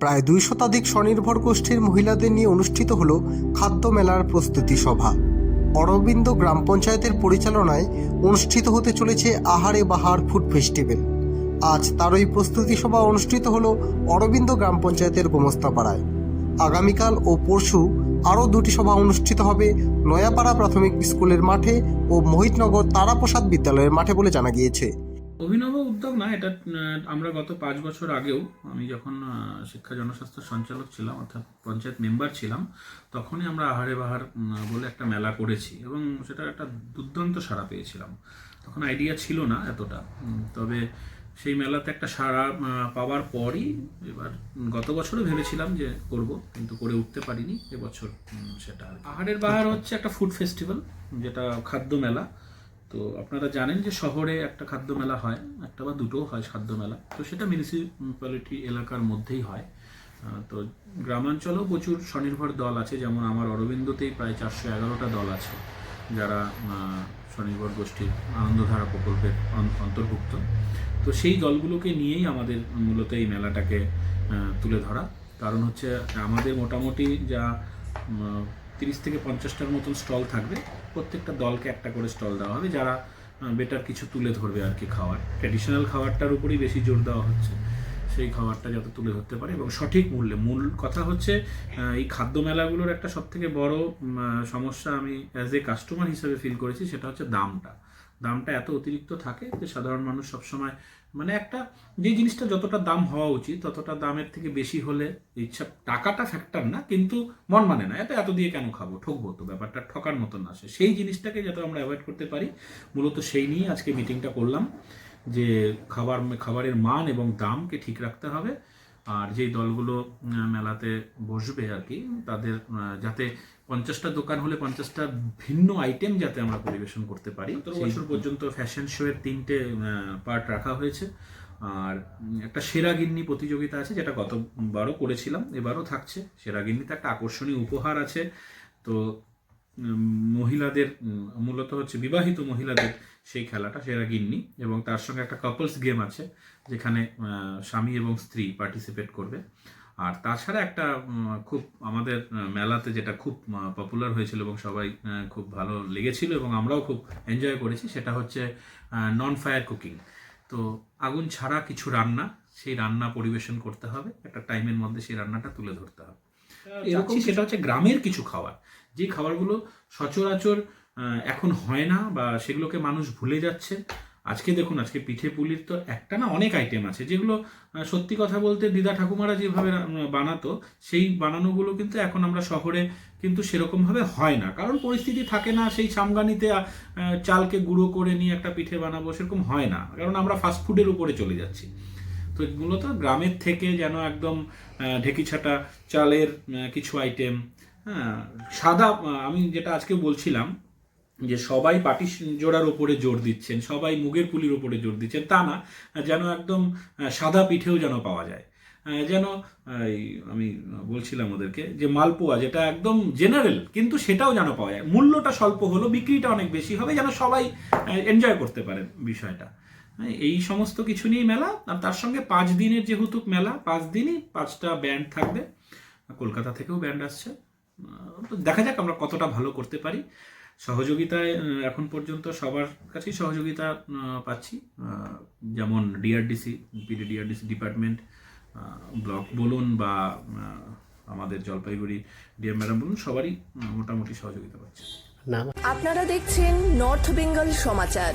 প্রায় দুই শতাধিক স্বনির্ভর গোষ্ঠীর মহিলাদের নিয়ে অনুষ্ঠিত হল খাদ্য মেলার প্রস্তুতি সভা। অরবিন্দ গ্রাম পঞ্চায়েতের পরিচালনায় অনুষ্ঠিত হতে চলেছে আহারে বাহার ফুড ফেস্টিভ্যাল। আজ তারই প্রস্তুতি সভা অনুষ্ঠিত হল অরবিন্দ গ্রাম পঞ্চায়েতের গোমস্তাপাড়ায়। আগামীকাল ও পরশু আরও দুটি সভা অনুষ্ঠিত হবে নয়াপাড়া প্রাথমিক স্কুলের মাঠে ও মোহিতনগর তারাপ্রসাদ বিদ্যালয়ের মাঠে বলে জানা গিয়েছে। অভিনব উদ্যোগ না এটা আমরা গত পাঁচ বছর আগেও আমি যখন শিক্ষা জনস্বাস্থ্য সঞ্চালক ছিলাম অর্থাৎ পঞ্চায়েত মেম্বার ছিলাম তখনই আমরা আহারে বাহার বলে একটা মেলা করেছি এবং সেটা একটা দুর্দান্ত সাড়া পেয়েছিলাম। তখন আইডিয়া ছিল না এতটা তবে সেই মেলাতে একটা সাড়া পাওয়ার পরই এবার গত বছরও ভেবেছিলাম যে করব কিন্তু করে উঠতে পারিনি এবছর সেটা। আহারের বাহার হচ্ছে একটা ফুড ফেস্টিভ্যাল যেটা খাদ্য মেলা। তো আপনারা জানেন যে শহরে একটা খাদ্য মেলা হয়, একটা বা দুটো হয় খাদ্য মেলা তো সেটা মিউনিসিপ্যালিটি এলাকার মধ্যেই হয়। তো গ্রামাঞ্চলেও প্রচুর স্বনির্ভর দল আছে, যেমন আমার অরবিন্দতেই প্রায় চারশো এগারোটা দল আছে, যারা স্বনির্ভর গোষ্ঠীর আনন্দধারা প্রকল্পের অন্তর্ভুক্ত। তো সেই দলগুলোকে নিয়েই আমাদের মূলত এই মেলাটাকে তুলে ধরা। কারণ হচ্ছে আমাদের মোটামুটি যা তিরিশ থেকে পঞ্চাশটার মতন স্টল থাকবে। প্রত্যেকটা দলকে একটা করে স্টল দেওয়া হবে, যারা বেটার কিছু তুলে ধরবে আর কি খাওয়ার। ট্র্যাডিশনাল খাবারটার উপরেই বেশি জোর দেওয়া হচ্ছে, সেই খাবারটা যাতে তুলে ধরতে পারে এবং সঠিক মূল্যে। মূল কথা হচ্ছে এই খাদ্য মেলাগুলোর একটা সব থেকে বড় সমস্যা আমি অ্যাজ এ কাস্টমার হিসেবে ফিল করেছি, সেটা হচ্ছে দামটা। দামটা এত অতিরিক্ত থাকে যে সাধারণ মানুষ সবসময় মানে একটা, যে জিনিসটা যতটা দাম হওয়া উচিত, ততটা দামের থেকে বেশি হলে ইচ্ছা, টাকাটা ফ্যাক্টর না, কিন্তু মন মানে না। এত এত দিয়ে কেন খাব? ঠকবো তো, ব্যাপারটা ঠকার মতন আসে সেই জিনিসটাকে যাতে আমরা অ্যাভয়েড করতে পারি, মূলত সেই নিয়ে আজকে মিটিংটা করলাম যে খাবার, খাবারের মান এবং দামকে ঠিক রাখতে হবে। আর যেই দলগুলো মেলাতে বসবে আর কি তাদের যাতে পঞ্চাশটা দোকান হলে পঞ্চাশটা ভিন্ন আইটেম যাতে আমরা পরিবেশন করতে পারি। বছর পর্যন্ত ফ্যাশন শো এর তিনটে পার্ট রাখা হয়েছে। আর একটা সেরা গিন্নি প্রতিযোগিতা আছে যেটা গতবারও করেছিলাম এবারও থাকছে। সেরা গিন্নিতে একটা আকর্ষণীয় উপহার আছে। তো মহিলাদের মূলত হচ্ছে বিবাহিত মহিলাদের সেই খেলাটা, সেরা গিন্নি, এবং তার সঙ্গে একটা কাপলস গেম আছে, যেখানে স্বামী এবং স্ত্রী পার্টিসিপেট করবে। আর তাছাড়া একটা খুব আমাদের মেলাতে যেটা খুব পপুলার হয়েছিল এবং সবাই খুব ভালো লেগেছিল এবং আমরাও খুব এনজয় করেছি, সেটা হচ্ছে নন ফায়ার কুকিং তো আগুন ছাড়া কিছু রান্না, সেই রান্না পরিবেশন করতে হবে, একটা টাইমের মধ্যে সেই রান্নাটা তুলে ধরতে হবে। এরকম সেটা হচ্ছে গ্রামের কিছু খাবার। যে খাবারগুলো সচরাচর এখন হয় না বা সেগুলোকে মানুষ ভুলে যাচ্ছে। আজকে দেখুন আজকে পিঠে পুলির তো একটা না অনেক আইটেম আছে যেগুলো সত্যি কথা বলতে দিদা ঠাকুমারা যেভাবে বানাতো সেই বানানোগুলো কিন্তু এখন আমরা শহরে কিন্তু সেরকমভাবে হয় না। কারণ পরিস্থিতি থাকে না সেই সামগানিতে চালকে গুঁড়ো করে নিয়ে একটা পিঠে বানাবো সেরকম হয় না। কারণ আমরা ফাস্টফুডের উপরে চলে যাচ্ছি। মূলত গ্রামের থেকে যেন একদম আহ, ঢেকিছাটা চালের কিছু আইটেম হ্যাঁ সাদা আমি যেটা আজকে বলছিলাম যে সবাই পাটি জোড়ার ওপরে জোর দিচ্ছেন সবাই মুগের পুলির ওপরে জোর দিচ্ছেন তা না যেন একদম সাদা পিঠেও যেন পাওয়া যায়। যেন আমি বলছিলাম ওদেরকে যে মালপোয়া যেটা একদম জেনারেল কিন্তু সেটাও যেন পাওয়া যায়। মূল্যটা স্বল্প হলো বিক্রিটা অনেক বেশি হবে যেন সবাই এনজয় করতে পারেন বিষয়টা। হ্যাঁ, এই সমস্ত কিছু নিয়েই মেলা আর তার সঙ্গে পাঁচ দিনের যেহেতু মেলা পাঁচ দিনই পাঁচটা ব্যান্ড থাকবে কলকাতা থেকেও ব্যান্ড আসছে। তো দেখা যাক আমরা কতটা ভালো করতে পারি। সহযোগিতায় এখন পর্যন্ত সবার কাছেই সহযোগিতা পাচ্ছি। যেমন DRDC PD DRDC department block বলুন বা আমাদের জলপাইগুড়ি ডিএম ম্যাডাম বলুন সবারই মোটামুটি সহযোগিতা পাচ্ছে। আপনারা দেখছেন নর্থ বেঙ্গল সমাচার